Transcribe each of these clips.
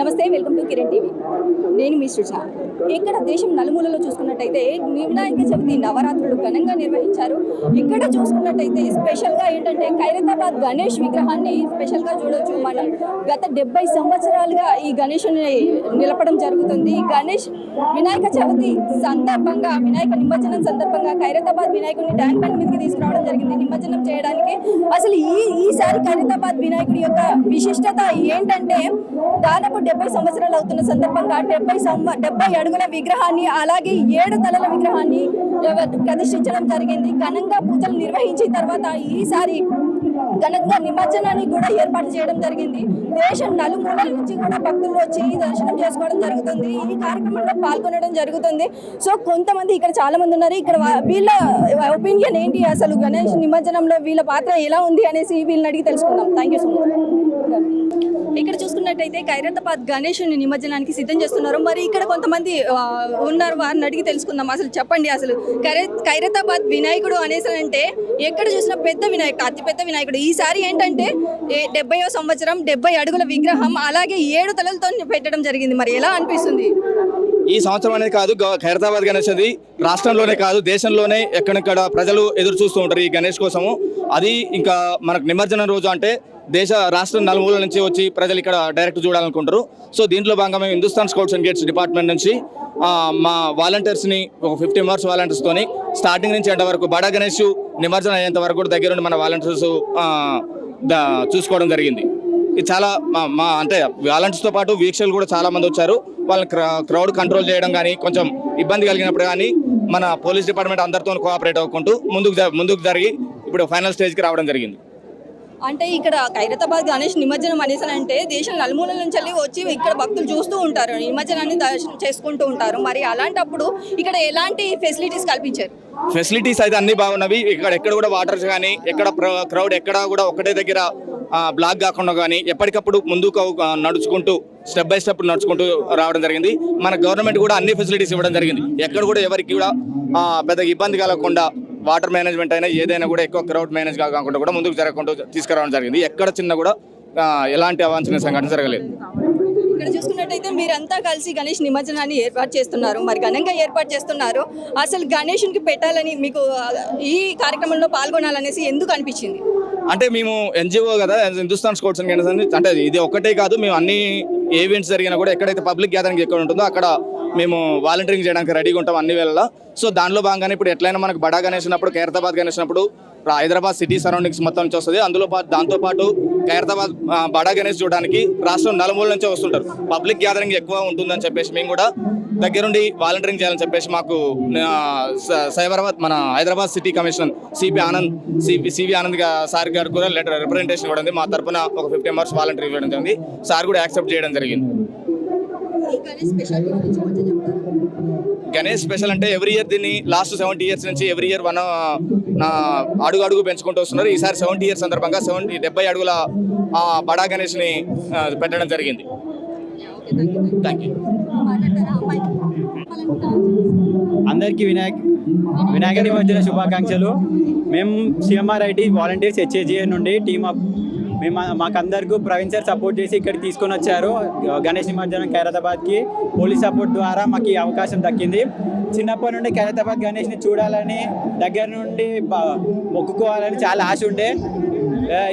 నమస్తే welcome to Kiran TV. నేను మీ సృజ. ఇక్కడ దేశం నలుమూలలో చూసుకున్నట్టయితే వినాయక చవితి నవరాత్రులు ఘనంగా నిర్వహించారు. ఇక్కడ చూసుకున్నట్టయితే స్పెషల్గా ఏంటంటే ఖైరతాబాద్ గణేష్ విగ్రహాన్ని స్పెషల్గా చూడొచ్చు. మనం గత డెబ్బై సంవత్సరాలుగా ఈ గణేషుని నిలపడం జరుగుతుంది. గణేష్ వినాయక చవితి సందర్భంగా వినాయక నిమజ్జనం సందర్భంగా ఖైరతాబాద్ వినాయకుడిని ట్యాంక్ బండ్ మీదకి తీసుకురావడం జరిగింది. నిమజ్జనం చేయడానికి అసలు ఈ ఈసారి ఖైరతాబాద్ వినాయకుడి యొక్క విశిష్టత ఏంటంటే దాదాపు డెబ్బై సంవత్సరాలు అవుతున్న సందర్భంగా డెబ్బై సంవ డెబ్బై అడుగుల విగ్రహాన్ని అలాగే ఏడు తలల విగ్రహాన్ని ప్రదర్శించడం ప్రతిష్ఠించడం జరిగింది. ఘనంగా పూజలు నిర్వహించిన తర్వాత ఈసారి ఘనంగా నిమజ్జనాన్ని కూడా ఏర్పాటు చేయడం జరిగింది. దేశం నలుమూలల నుంచి కూడా భక్తులు వచ్చి దర్శనం చేసుకోవడం జరుగుతుంది. ఈ కార్యక్రమంలో పాల్గొనడం జరుగుతుంది. సో కొంతమంది ఇక్కడ చాలా మంది ఉన్నారు. ఇక్కడ వీళ్ళ ఒపీనియన్ ఏంటి అసలు? గణేష్ నిమజ్జనంలో వీళ్ళ పాత్ర ఎలా ఉంది అనేసి వీళ్ళని అడిగి తెలుసుకుందాం. Thank you so much. ఇక్కడ చూసుకున్నట్టయితే ఖైరతాబాద్ గణేషుని నిమజ్జనానికి సిద్ధం చేస్తున్నారు. మరి ఇక్కడ కొంతమంది ఉన్నారు. వారిని అడిగి తెలుసుకుందాం. అసలు చెప్పండి అసలు. ఖైర ఖైరతాబాద్ వినాయకుడు అనేసి అంటే ఎక్కడ చూసినా పెద్ద వినాయకుడు అతిపెద్ద వినాయకుడు. ఈసారి ఏంటంటే డెబ్బైవ సంవత్సరం డెబ్బై అడుగుల విగ్రహం అలాగే ఏడు తలలతో పెట్టడం జరిగింది. మరి ఎలా అనిపిస్తుంది? ఈ సంవత్సరం అనేది కాదు గ- ఖైరతాబాద్ గణేష్ అది రాష్ట్రంలోనే కాదు దేశంలోనే ఎక్కడెక్కడ ప్రజలు ఎదురు చూస్తూ ఉంటారు ఈ గణేష్ కోసము. అది ఇంకా మనకు నిమజ్జనం రోజు అంటే దేశ రాష్ట్రం నలుమూల నుంచి వచ్చి ప్రజలు ఇక్కడ డైరెక్ట్ చూడాలనుకుంటారు. సో దీంట్లో భాగంగా మేము Hindustan scouts and guides department నుంచి మా వాలంటీర్స్ని ఒక ఫిఫ్టీ మెంబర్స్ వాలంటీర్స్తోని స్టార్టింగ్ నుంచి ఎంత వరకు బడా గణేష్ నిమజ్జనం అయ్యేంత వరకు కూడా దగ్గరుండి మన వాలంటీర్స్ చూసుకోవడం జరిగింది. చాలా మా మా అంటే వాలంటీర్స్తో పాటు వీక్షకులు కూడా చాలా మంది వచ్చారు. వాళ్ళని క్రౌడ్ కంట్రోల్ చేయడం కానీ కొంచెం ఇబ్బంది కలిగినప్పుడు కానీ మన పోలీస్ డిపార్ట్మెంట్ అందరితో కోఆపరేట్ అవ్వకుంటూ ముందుకు ముందుకు జరిగి ఇప్పుడు ఫైనల్ స్టేజ్కి రావడం జరిగింది. అంటే ఇక్కడ ఖైరతాబాద్ గణేష్ నిమజ్జనం అనేసి అంటే దేశం నలుమూలల నుంచి వెళ్ళి వచ్చి ఇక్కడ భక్తులు చూస్తూ ఉంటారు. నిమజ్జనాన్ని దర్శనం చేసుకుంటూ ఉంటారు. మరి అలాంటప్పుడు ఇక్కడ ఎలాంటి ఫెసిలిటీస్ కల్పించారు? ఫెసిలిటీస్ అయితే అన్ని బాగున్నవి. ఇక్కడ ఎక్కడ కూడా వాటర్స్ కానీ ఎక్కడ క్రౌడ్ ఎక్కడ కూడా ఒకటే దగ్గర బ్లాక్ కాకుండా కానీ ఎప్పటికప్పుడు ముందుకు నడుచుకుంటూ స్టెప్ బై స్టెప్ నడుచుకుంటూ రావడం జరిగింది. మన గవర్నమెంట్ కూడా అన్ని ఫెసిలిటీస్ ఇవ్వడం జరిగింది. ఎక్కడ కూడా ఎవరికి కూడా పెద్ద ఇబ్బంది కలగకుండా వాటర్ మేనేజ్మెంట్ అయినా ఏదైనా కూడా ఎక్కువ క్రౌడ్ మేనేజ్ కాకుండా కూడా ముందుకు జరగకుండా తీసుకురావడం జరిగింది. ఎక్కడ చిన్న కూడా ఎలాంటి అవాంఛనీయ సంఘటన జరగలేదు. ఇక్కడ చూసుకున్నట్టయితే మీరంతా కలిసి గణేష్ నిమజ్జనాన్ని ఏర్పాటు చేస్తున్నారు. మరి ఘనంగా ఏర్పాటు చేస్తున్నారు. అసలు గణేష్కి పెట్టాలని మీకు ఈ కార్యక్రమంలో పాల్గొనాలనేసి ఎందుకు అనిపించింది? అంటే మేము ఎన్జిఓ కదా హిందుస్థాన్ స్పోర్ట్స్ అండ్ గేమ్స్ అంటే ఇది ఒక్కటే కాదు మేము అన్ని ఈవెంట్స్ జరిగినా కూడా ఎక్కడైతే పబ్లిక్ గ్యాదరింగ్ ఎక్కడ ఉంటుందో అక్కడ మేము వాలంటీరింగ్ చేయడానికి రెడీగా ఉంటాం అన్ని వేళ సో దానిలో భాగంగానే ఇప్పుడు ఎట్లయినా మనకు బడా గణేష్ ఉన్నప్పుడు ఖైరతాబాద్ గణేష్ ఉన్నప్పుడు హైదరాబాద్ సిటీ సరౌండింగ్స్ మొత్తం నుంచి వస్తుంది. అందులో పాటు దాంతోపాటు హైదరాబాద్ ఖైరతాబాద్ బడా గణేష్ చూడడానికి రాష్ట్రం నలుమూల నుంచే వస్తుంటారు. పబ్లిక్ గ్యాదరింగ్ ఎక్కువ ఉంటుందని చెప్పేసి మేము కూడా దగ్గరుండి వాలంటీరింగ్ చేయాలని చెప్పేసి మాకు స- సైబరాబాద్ మన Hyderabad city commissioner CP Anand CP CV Anand sir garu కూడా లెటర్ రిప్రజెంటేషన్ ఇవ్వడం జరిగింది. మా తరపున ఒక ఫిఫ్టీ మెంబర్స్ వాలంటీర్ ఇవ్వడం జరిగింది. సార్ కూడా యాక్సెప్ట్ చేయడం జరిగింది. గణేష్ స్పెషల్ అంటే ఎవ్రీ ఇయర్ దీన్ని లాస్ట్ సెవెంటీ ఇయర్స్ నుంచి ఎవ్రీ ఇయర్ వన్ నా అడుగు అడుగు పెంచుకుంటూ వస్తున్నారు. ఈసారి సెవెంటీ ఇయర్స్ సందర్భంగా సెవెంటీ డెబ్బై అడుగుల బడా గణేష్ని పెట్టడం జరిగింది. థ్యాంక్ యూ అందరికీ వినాయక్ వినాయక నిమజ్జన శుభాకాంక్షలు. మేము సిఎంఆర్ ఐటీ వాలంటీర్స్ హెచ్ఏజిఏ నుండి టీమ్ అప్ మేము మాకందరికీ ప్రవీణ్ సార్ సపోర్ట్ చేసి ఇక్కడికి తీసుకొని వచ్చారు. గణేష్ నిమజ్జనం ఖైరతాబాద్కి పోలీస్ సపోర్ట్ ద్వారా మాకు ఈ అవకాశం దక్కింది. చిన్నప్పటి నుండి ఖైరతాబాద్ గణేష్ని చూడాలని దగ్గర నుండి మొక్కుకోవాలని చాలా ఆశ ఉండే.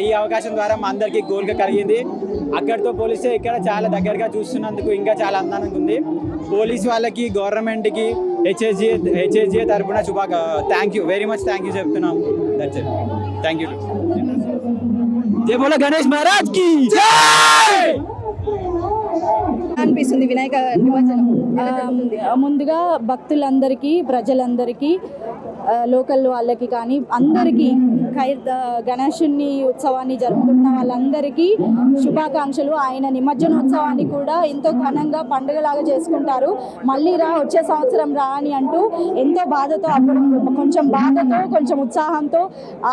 ఈ అవకాశం ద్వారా మా అందరికీ గోల్గా కలిగింది. అక్కడితో పోలిస్తే ఇక్కడ చాలా దగ్గరగా చూస్తున్నందుకు ఇంకా చాలా అందంగా ఉంది. పోలీస్ వాళ్ళకి గవర్నమెంట్కి హెచ్ఎస్జి హెచ్ఎస్జి తరపున శుభా thank you very much thank you చెప్తున్నాం దట్స్ ఇట్ థ్యాంక్ యూ జై బోలో గణేష్ మహారాజ్కి అనిపిస్తుంది వినాయక నిమజ్జనం. ఆ, ముందుగా భక్తులందరికీ ప్రజలందరికీ లోకల్ వాళ్ళకి కానీ అందరికీ ఖై గణేషుని ఉత్సవాన్ని జరుపుకుంటున్న వాళ్ళందరికీ శుభాకాంక్షలు. ఆయన నిమజ్జనోత్సవాన్ని కూడా ఎంతో ఘనంగా పండుగలాగా చేసుకుంటారు. మళ్ళీ రా వచ్చే సంవత్సరం రా అని అంటూ ఎంతో బాధతో అప్పుడు కొంచెం బాధతో కొంచెం ఉత్సాహంతో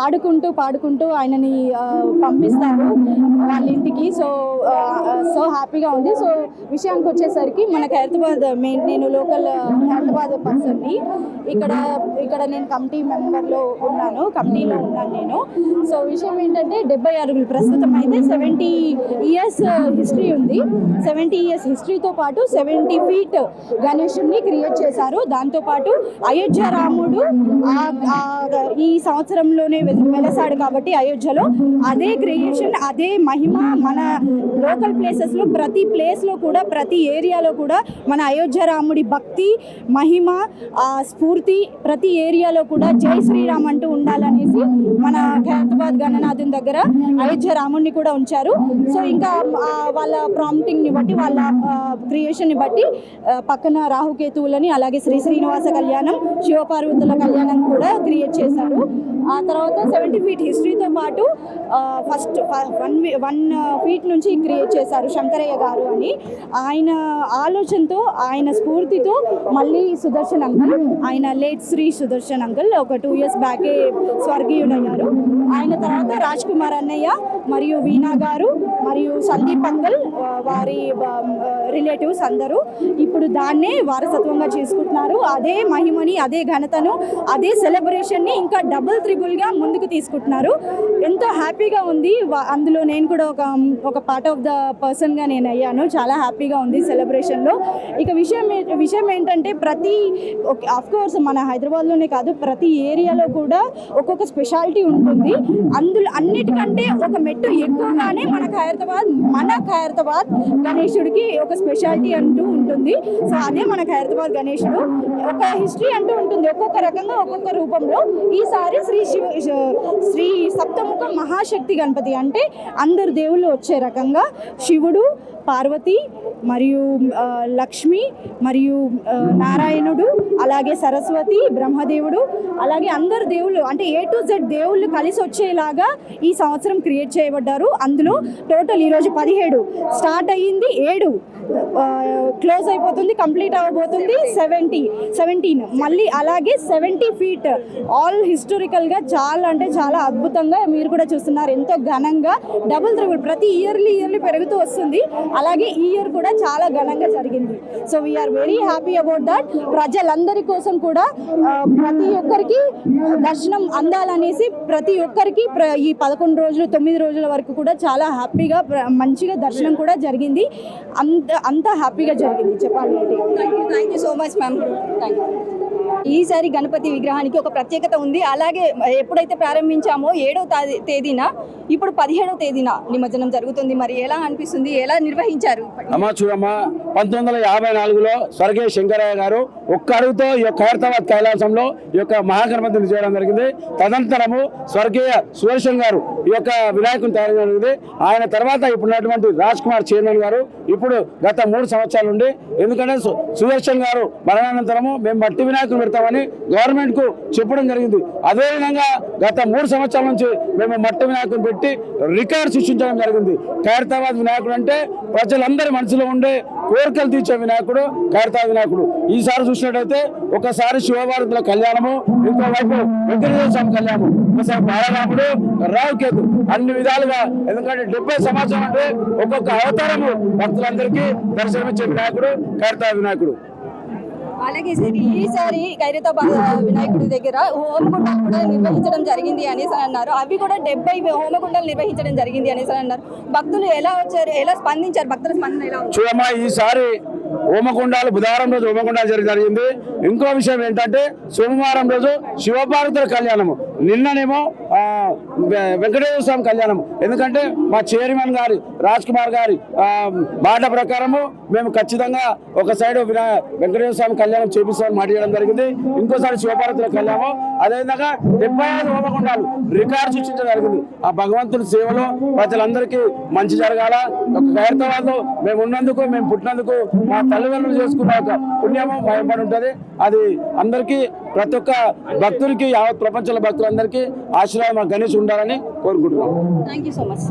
ఆడుకుంటూ పాడుకుంటూ ఆయనని పంపిస్తారు వాళ్ళ ఇంటికి. సో సో హ్యాపీగా ఉంది. సో విషయానికి వచ్చేసరికి మనకి హైదరాబాద్ మెయిన్ నేను లోకల్ హైదరాబాద్ పర్సన్ని. ఇక్కడ ఇక్కడ నేను కమిటీ మెంబర్లో ఉన్నాను కమిటీలో ఉన్నాను నేను. సో విషయం ఏంటంటే డెబ్బై అరుగులు ప్రస్తుతం అయితే సెవెంటీ ఇయర్స్ హిస్టరీ ఉంది. సెవెంటీ ఇయర్స్ హిస్టరీతో పాటు సెవెంటీ ఫీట్ గణేషుని క్రియేట్ చేశారు. దాంతోపాటు అయోధ్య రాముడు ఈ సంవత్సరంలోనే వెలసాడు కాబట్టి అయోధ్యలో. అదే క్రియేషన్ అదే మహిమ మన లోకల్ ప్లేసెస్లో ప్రతి ప్లేస్లో కూడా ప్రతి ఏరియాలో కూడా మన అయోధ్య రాముడి భక్తి మహిమ ఆ స్ఫూర్తి ప్రతి ఏరియాలో కూడా జై శ్రీరామ్ అంటూ ఉండాలనేసి మన ఖైరతాబాద్ గణనాథం దగ్గర అయోధ్య రాముడిని కూడా ఉంచారు. సో ఇంకా వాళ్ళ ప్రాంప్టింగ్ని బట్టి వాళ్ళ క్రియేషన్ని బట్టి పక్కన రాహుకేతువులని అలాగే శ్రీ శ్రీనివాస కళ్యాణం శివపార్వతుల కళ్యాణం కూడా క్రియేట్ చేశారు. ఆ తర్వాత సెవెంటీ ఫీట్ హిస్టరీతో పాటు ఫస్ట్ వన్ వన్ ఫీట్ నుంచి క్రియేట్ చేశారు. శంకరయ్య గారు అని ఆయన ఆలోచనతో ఆయన స్ఫూర్తితో మళ్ళీ సుదర్శన్ అంకుల్ ఆయన లేట్ శ్రీ సుదర్శన్ అంకుల్ ఒక టూ ఇయర్స్ బ్యాకే స్వర్గీయుడయ్యారు ఆయన తర్వాత రాజ్ కుమార్ అన్నయ్య మరియు వీణా గారు మరియు సందీప్ అంకుల్ వారి రిలేటివ్స్ అందరూ ఇప్పుడు దాన్నే వారసత్వంగా చేసుకుంటున్నారు. అదే మహిమని అదే ఘనతను అదే సెలబ్రేషన్ని ఇంకా డబుల్ త్రిబుల్గా ముందుకు తీసుకుంటున్నారు. ఎంతో హ్యాపీగా ఉంది. అందులో నేను కూడా ఒక ఒక పార్ట్ ఆఫ్ ద పర్సన్గా నేను అయ్యాను చాలా హ్యాపీగా ఉంది సెలబ్రేషన్లో. ఇక విషయం విషయం ఏంటంటే ప్రతి ఆఫ్ కోర్స్ మన హైదరాబాద్లోనే కాదు ప్రతి ఏరియాలో కూడా ఒక్కొక్క స్పెషాలిటీ ఉంటుంది. అందులో అన్నిటికంటే ఒక మెట్టు ఎక్కువగానే మన ఖైరతాబాద్ మన ఖైరతాబాద్ గణేశుడికి ఒక స్పెషాలిటీ అంటూ ఉంటుంది. సో అదే మన ఖైరతాబాద్ గణేశుడు ఒక హిస్టరీ అంటూ ఉంటుంది. ఒక్కొక్క రకంగా ఒక్కొక్క రూపంలో. ఈసారి శ్రీ శివ శ్రీ సప్తముఖ మహాశక్తి గణపతి అంటే అందరు దేవుళ్ళు వచ్చే రకంగా శివుడు పార్వతి మరియు లక్ష్మి మరియు నారాయణుడు అలాగే సరస్వతి బ్రహ్మదేవుడు అలాగే అందరు దేవుళ్ళు అంటే ఏ టు జెడ్ దేవుళ్ళు కలిసి వచ్చేలాగా ఈ సంవత్సరం క్రియేట్ చేయబడ్డారు. అందులో టోటల్ ఈరోజు పదిహేడు. స్టార్ట్ అయ్యింది ఏడు. క్లోజ్ అయిపోతుంది కంప్లీట్ అవ్వబోతుంది సెవెంటీ. సెవెంటీన్. మళ్ళీ అలాగే సెవెంటీ ఫీట్. ఆల్ హిస్టారికల్గా చాలా అంటే చాలా అద్భుతంగా మీరు కూడా చూస్తున్నారు. ఎంతో ఘనంగా డబుల్ త్రిబుల్ ప్రతి ఇయర్లీ ఇయర్లీ పెరుగుతూ వస్తుంది అలాగే ఈ ఇయర్ కూడా చాలా ఘనంగా జరిగింది. So we are very happy about that ప్రజలందరి కోసం కూడా ప్రతి ఒక్కరికి దర్శనం అందాలనేసి ప్రతి ఒక్కరికి ఈ పదకొండు రోజులు తొమ్మిది రోజుల వరకు కూడా చాలా హ్యాపీగా మంచిగా దర్శనం కూడా జరిగింది. అంత అంత హ్యాపీగా జరిగింది. చెప్పాలి అంటే. Thank you so much ma'am thank you ఈసారి గణపతి విగ్రహానికి ఒక ప్రత్యేకత ఉంది. అలాగే ఎప్పుడైతే ప్రారంభించామో ఏడో తేదీన ఇప్పుడు పదిహేడవ తేదీన నిమజ్జనం జరుగుతుంది. మరి ఎలా అనిపిస్తుంది? ఎలా నిర్వహించారు? అమ్మా చూడమ్మా పంతొమ్మిది వందల యాభై నాలుగులో స్వర్గీయ శంకరయ్య గారు ఒక్క అడుగుతో ఈ యొక్క ఖైరతాబాద్ కైలాసంలో ఈ యొక్క మహాగణపతిని చేయడం జరిగింది. తదనంతరము స్వర్గీయ సుదర్శన్ గారు ఈ యొక్క వినాయకుని తయారు జరిగింది. ఆయన తర్వాత ఇప్పుడున్నటువంటి రాజ్ కుమార్ చైర్మన్ గారు ఇప్పుడు గత మూడు సంవత్సరాల నుండి ఎందుకంటే సు- సుదర్శన్ గారు మరణానంతరము మేము మట్టి వినాయకులు పెడతామని గవర్నమెంట్కు చెప్పడం జరిగింది. అదేవిధంగా గత మూడు సంవత్సరాల నుంచి మేము మట్టి వినాయకుని పెట్టి రికార్డ్ సృష్టించడం జరిగింది. ఖైరతాబాద్ వినాయకుడు అంటే ప్రజలందరి మనసులో ఉండే కోరికలు తీర్చే వినాయకుడు ఖైరతాబాద్ వినాయకుడు. ఈసారి చూసినట్టయితే ఒకసారి శివభారతుల కళ్యాణము ఇంకోవైపు వెంకటేశ్వర స్వామి కళ్యాణం ఒకసారి బాలరాముడు రావుకేతు. అన్ని విధాలుగా ఎందుకంటే డెబ్బై సంవత్సరం అంటే ఒక్కొక్క అవతారము భక్తులందరికీ దర్శనమిచ్చే వినాయకుడు ఖైరతాబాద్ వినాయకుడు. అలాగే సార్ ఈసారి ఖైరతాబాద్ వినాయకుడి దగ్గర హోమగుండాలు కూడా నిర్వహించడం జరిగింది అనేసి అన్నారు. అవి కూడా డెబ్బై హోమగుండాలు నిర్వహించడం జరిగింది అనేసి అన్నారు. భక్తులు ఎలా వచ్చారు? ఎలా స్పందించారు? భక్తుల స్పందన ఎలా చూడమ్మా ఈసారి హోమకుండాలు బుధవారం రోజు హోమకుండాలు జరి- జరిగింది. ఇంకో విషయం ఏంటంటే సోమవారం రోజు శివపార్వతుల కళ్యాణము. నిన్ననేమో వెంకటేశ్వర స్వామి కళ్యాణం ఎందుకంటే మా చైర్మన్ గారి రాజ్ కుమార్ గారి బాట ప్రకారము మేము ఖచ్చితంగా ఒక సైడ్ వెంకటేశ్వర స్వామి కళ్యాణం చేపిస్తామని మాట చేయడం జరిగింది. ఇంకోసారి శివపార్వతుల కళ్యాణం అదేవిధంగా డెబ్బై ఐదు హోమకుండాలు రికార్డు సృష్టించడం జరిగింది. ఆ భగవంతుని సేవలో ప్రజలందరికీ మంచి జరగాల. ఒక ఖైరతాబాద్లో మేము ఉన్నందుకు మేము పుట్టినందుకు మా తల్లిదండ్రులు చేసుకున్న ఒక పుణ్యము భయపడి ఉంటుంది. అది అందరికీ ప్రతి ఒక్క భక్తులకి యావత్ ప్రపంచంలో భక్తులందరికీ ఆశీర్వాదం మా గణేష్ ఉండాలని కోరుకుంటున్నాం. Thank you so much